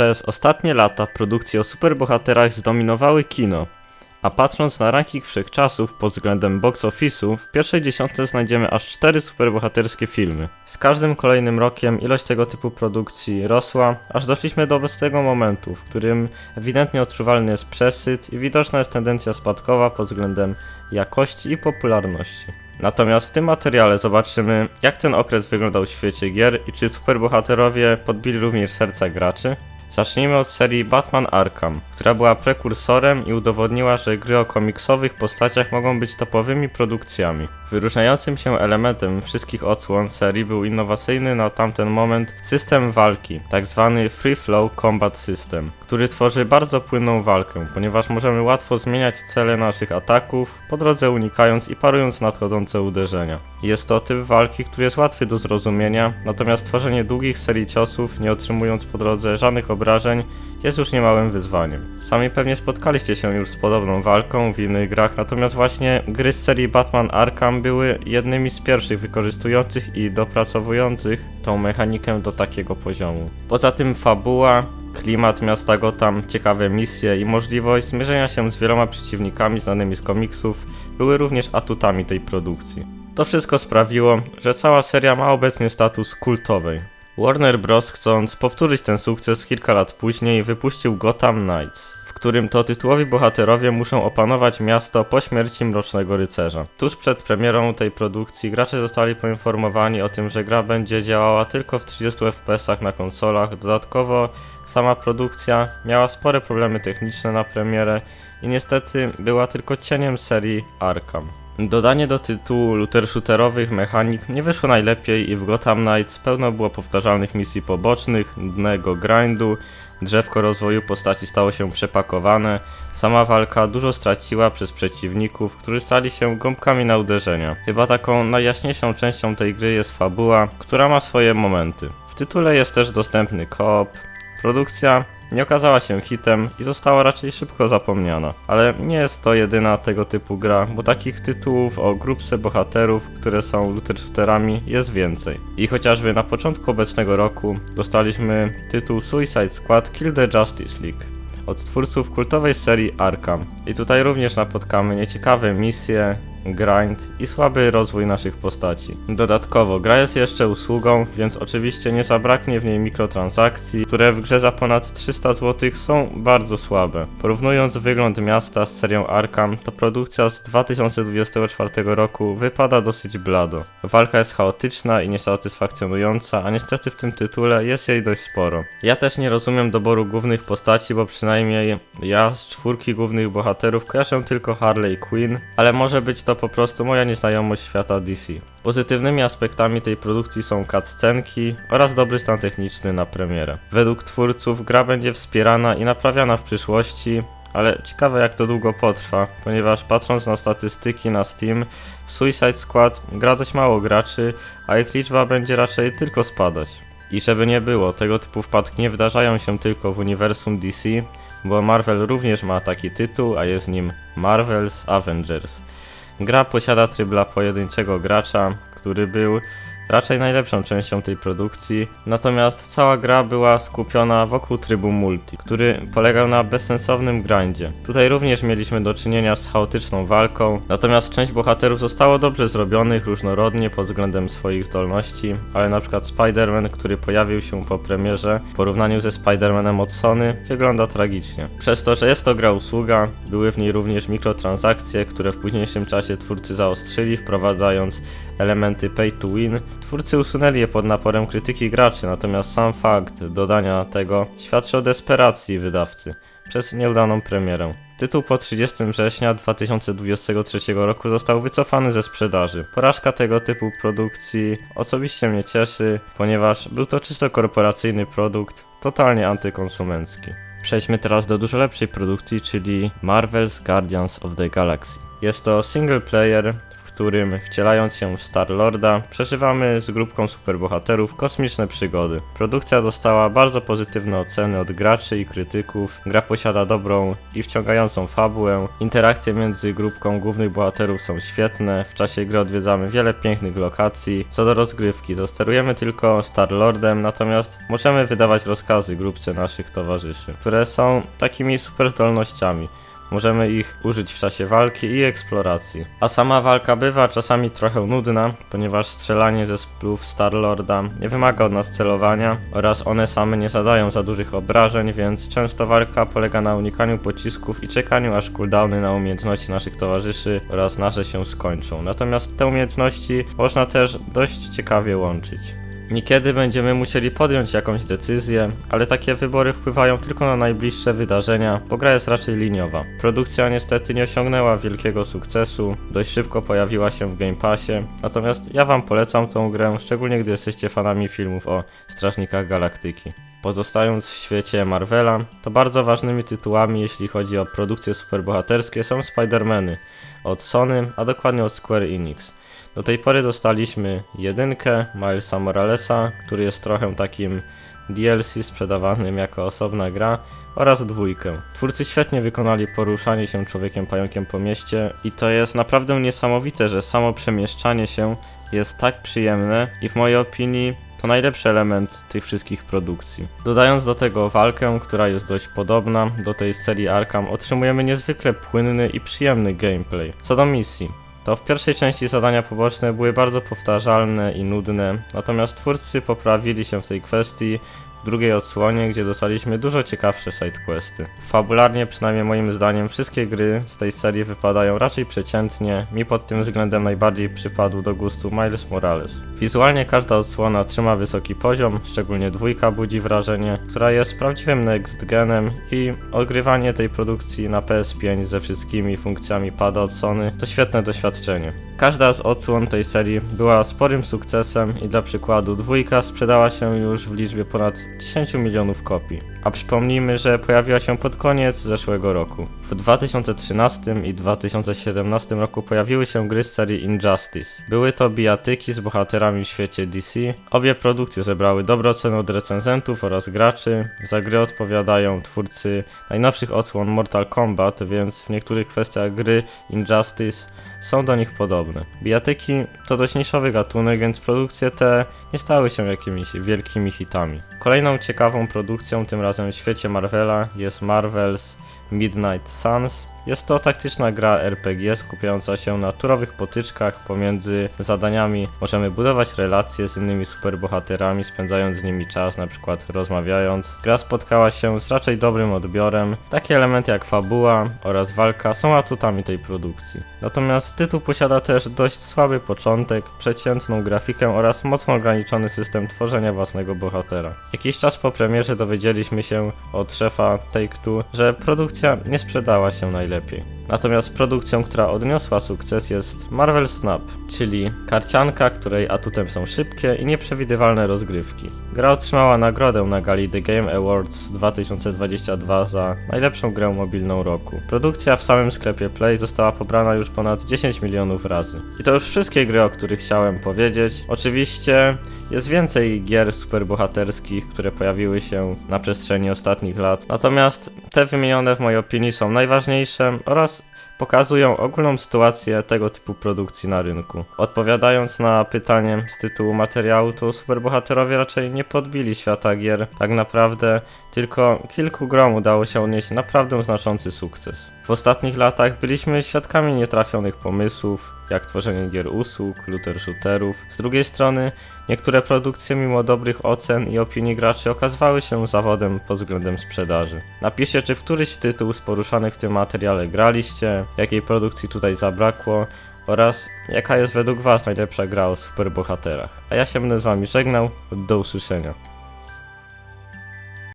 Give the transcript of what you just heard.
Przez ostatnie lata produkcje o superbohaterach zdominowały kino, a patrząc na ranking wszechczasów pod względem box office'u, w pierwszej dziesiątce znajdziemy aż cztery superbohaterskie filmy. Z każdym kolejnym rokiem ilość tego typu produkcji rosła, aż doszliśmy do obecnego momentu, w którym ewidentnie odczuwalny jest przesyt i widoczna jest tendencja spadkowa pod względem jakości i popularności. Natomiast w tym materiale zobaczymy, jak ten okres wyglądał w świecie gier i czy superbohaterowie podbili również serca graczy. Zacznijmy od serii Batman Arkham, która była prekursorem i udowodniła, że gry o komiksowych postaciach mogą być topowymi produkcjami. Wyróżniającym się elementem wszystkich odsłon serii był innowacyjny na tamten moment system walki, tzw. Free Flow Combat System, który tworzy bardzo płynną walkę, ponieważ możemy łatwo zmieniać cele naszych ataków, po drodze unikając i parując nadchodzące uderzenia. Jest to typ walki, który jest łatwy do zrozumienia, natomiast tworzenie długich serii ciosów, nie otrzymując po drodze żadnych obrażeń, jest już niemałym wyzwaniem. Sami pewnie spotkaliście się już z podobną walką w innych grach, natomiast właśnie gry z serii Batman Arkham były jednymi z pierwszych wykorzystujących i dopracowujących tą mechanikę do takiego poziomu. Poza tym fabuła, klimat miasta Gotham, ciekawe misje i możliwość zmierzenia się z wieloma przeciwnikami znanymi z komiksów były również atutami tej produkcji. To wszystko sprawiło, że cała seria ma obecnie status kultowej. Warner Bros. chcąc powtórzyć ten sukces kilka lat później wypuścił Gotham Knights, którym to tytułowi bohaterowie muszą opanować miasto po śmierci Mrocznego Rycerza. Tuż przed premierą tej produkcji gracze zostali poinformowani o tym, że gra będzie działała tylko w 30 fps na konsolach. Dodatkowo sama produkcja miała spore problemy techniczne na premierę i niestety była tylko cieniem serii Arkham. Dodanie do tytułu looter shooterowych mechanik nie wyszło najlepiej i w Gotham Knights pełno było powtarzalnych misji pobocznych, nudnego grindu, drzewko rozwoju postaci stało się przepakowane, sama walka dużo straciła przez przeciwników, którzy stali się gąbkami na uderzenia. Chyba taką najjaśniejszą częścią tej gry jest fabuła, która ma swoje momenty. W tytule jest też dostępny koop, Produkcja nie okazała się hitem i została raczej szybko zapomniana. Ale nie jest to jedyna tego typu gra, bo takich tytułów o grupce bohaterów, które są looter shooterami jest więcej. I chociażby na początku obecnego roku dostaliśmy tytuł Suicide Squad Kill the Justice League od twórców kultowej serii Arkham. I tutaj również napotkamy nieciekawe misje, grind i słaby rozwój naszych postaci. Dodatkowo, gra jest jeszcze usługą, więc oczywiście nie zabraknie w niej mikrotransakcji, które w grze za ponad 300 zł są bardzo słabe. Porównując wygląd miasta z serią Arkham, to produkcja z 2024 roku wypada dosyć blado. Walka jest chaotyczna i niesatysfakcjonująca, a niestety w tym tytule jest jej dość sporo. Ja też nie rozumiem doboru głównych postaci, bo przynajmniej ja z czwórki głównych bohaterów kojarzę tylko Harley Quinn, ale może być to po prostu moja nieznajomość świata DC. Pozytywnymi aspektami tej produkcji są cutscenki oraz dobry stan techniczny na premierę. Według twórców gra będzie wspierana i naprawiana w przyszłości, ale ciekawe jak to długo potrwa, ponieważ patrząc na statystyki na Steam, w Suicide Squad gra dość mało graczy, a ich liczba będzie raczej tylko spadać. I żeby nie było, tego typu wpadki nie wydarzają się tylko w uniwersum DC, bo Marvel również ma taki tytuł, a jest nim Marvel's Avengers. Gra posiada tryb dla pojedynczego gracza, który był raczej najlepszą częścią tej produkcji, natomiast cała gra była skupiona wokół trybu multi, który polegał na bezsensownym grindzie. Tutaj również mieliśmy do czynienia z chaotyczną walką, natomiast część bohaterów zostało dobrze zrobionych różnorodnie pod względem swoich zdolności, ale na przykład Spider-Man, który pojawił się po premierze, w porównaniu ze Spider-Manem od Sony, wygląda tragicznie. Przez to, że jest to gra usługa, były w niej również mikrotransakcje, które w późniejszym czasie twórcy zaostrzyli, wprowadzając elementy pay to win. Twórcy usunęli je pod naporem krytyki graczy, natomiast sam fakt dodania tego świadczy o desperacji wydawcy przez nieudaną premierę. Tytuł po 30 września 2023 roku został wycofany ze sprzedaży. Porażka tego typu produkcji osobiście mnie cieszy, ponieważ był to czysto korporacyjny produkt, totalnie antykonsumencki. Przejdźmy teraz do dużo lepszej produkcji, czyli Marvel's Guardians of the Galaxy. Jest to single player, którym wcielając się w Star-Lorda przeżywamy z grupką superbohaterów kosmiczne przygody. Produkcja dostała bardzo pozytywne oceny od graczy i krytyków, gra posiada dobrą i wciągającą fabułę, interakcje między grupką głównych bohaterów są świetne, w czasie gry odwiedzamy wiele pięknych lokacji, co do rozgrywki to sterujemy tylko Star-Lordem, natomiast możemy wydawać rozkazy grupce naszych towarzyszy, które są takimi super zdolnościami. Możemy ich użyć w czasie walki i eksploracji. A sama walka bywa czasami trochę nudna, ponieważ strzelanie ze splów Starlorda nie wymaga od nas celowania oraz one same nie zadają za dużych obrażeń, więc często walka polega na unikaniu pocisków i czekaniu aż cooldowny na umiejętności naszych towarzyszy oraz nasze się skończą. Natomiast te umiejętności można też dość ciekawie łączyć. Niekiedy będziemy musieli podjąć jakąś decyzję, ale takie wybory wpływają tylko na najbliższe wydarzenia, bo gra jest raczej liniowa. Produkcja niestety nie osiągnęła wielkiego sukcesu, dość szybko pojawiła się w Game Passie, natomiast ja wam polecam tą grę, szczególnie gdy jesteście fanami filmów o Strażnikach Galaktyki. Pozostając w świecie Marvela, to bardzo ważnymi tytułami, jeśli chodzi o produkcje superbohaterskie, są Spider-Many od Sony, a dokładnie od Square Enix. Do tej pory dostaliśmy jedynkę Milesa Moralesa, który jest trochę takim DLC sprzedawanym jako osobna gra oraz dwójkę. Twórcy świetnie wykonali poruszanie się człowiekiem pająkiem po mieście i to jest naprawdę niesamowite, że samo przemieszczanie się jest tak przyjemne i w mojej opinii to najlepszy element tych wszystkich produkcji. Dodając do tego walkę, która jest dość podobna do tej z serii Arkham, otrzymujemy niezwykle płynny i przyjemny gameplay. Co do misji, to w pierwszej części zadania poboczne były bardzo powtarzalne i nudne, natomiast twórcy poprawili się w tej kwestii w drugiej odsłonie, gdzie dostaliśmy dużo ciekawsze sidequesty. Fabularnie, przynajmniej moim zdaniem, wszystkie gry z tej serii wypadają raczej przeciętnie, mi pod tym względem najbardziej przypadł do gustu Miles Morales. Wizualnie każda odsłona trzyma wysoki poziom, szczególnie dwójka budzi wrażenie, która jest prawdziwym next genem i odgrywanie tej produkcji na PS5 ze wszystkimi funkcjami pada od Sony to świetne doświadczenie. Każda z odsłon tej serii była sporym sukcesem i dla przykładu dwójka sprzedała się już w liczbie ponad 10 milionów kopii. A przypomnijmy, że pojawiła się pod koniec zeszłego roku. W 2013 i 2017 roku pojawiły się gry z serii Injustice. Były to bijatyki z bohaterami w świecie DC. Obie produkcje zebrały dobre oceny od recenzentów oraz graczy. Za gry odpowiadają twórcy najnowszych odsłon Mortal Kombat, więc w niektórych kwestiach gry Injustice są do nich podobne. Bijatyki to dość niszowy gatunek, więc produkcje te nie stały się jakimiś wielkimi hitami. Kolejną ciekawą produkcją, tym razem w świecie Marvela, jest Marvel's Midnight Suns. Jest to taktyczna gra RPG skupiająca się na turowych potyczkach pomiędzy zadaniami. Możemy budować relacje z innymi superbohaterami, spędzając z nimi czas, na przykład rozmawiając. Gra spotkała się z raczej dobrym odbiorem. Takie elementy jak fabuła oraz walka są atutami tej produkcji. Natomiast tytuł posiada też dość słaby początek, przeciętną grafikę oraz mocno ograniczony system tworzenia własnego bohatera. Jakiś czas po premierze dowiedzieliśmy się od szefa Take-Two, że produkcja nie sprzedała się najlepiej. Natomiast produkcją, która odniosła sukces jest Marvel Snap, czyli karcianka, której atutem są szybkie i nieprzewidywalne rozgrywki. Gra otrzymała nagrodę na gali The Game Awards 2022 za najlepszą grę mobilną roku. Produkcja w samym sklepie Play została pobrana już ponad 10 milionów razy. I to już wszystkie gry, o których chciałem powiedzieć. Oczywiście jest więcej gier superbohaterskich, które pojawiły się na przestrzeni ostatnich lat. Natomiast te wymienione w mojej opinii są najważniejsze oraz pokazują ogólną sytuację tego typu produkcji na rynku. Odpowiadając na pytanie z tytułu materiału, to superbohaterowie raczej nie podbili świata gier, tak naprawdę tylko kilku grom udało się odnieść naprawdę znaczący sukces. W ostatnich latach byliśmy świadkami nietrafionych pomysłów, jak tworzenie gier usług, looter shooterów. Z drugiej strony, niektóre produkcje mimo dobrych ocen i opinii graczy okazywały się zawodem pod względem sprzedaży. Napiszcie, czy w któryś tytuł z poruszanych w tym materiale graliście, jakiej produkcji tutaj zabrakło oraz jaka jest według Was najlepsza gra o superbohaterach. A ja się będę z Wami żegnał, do usłyszenia.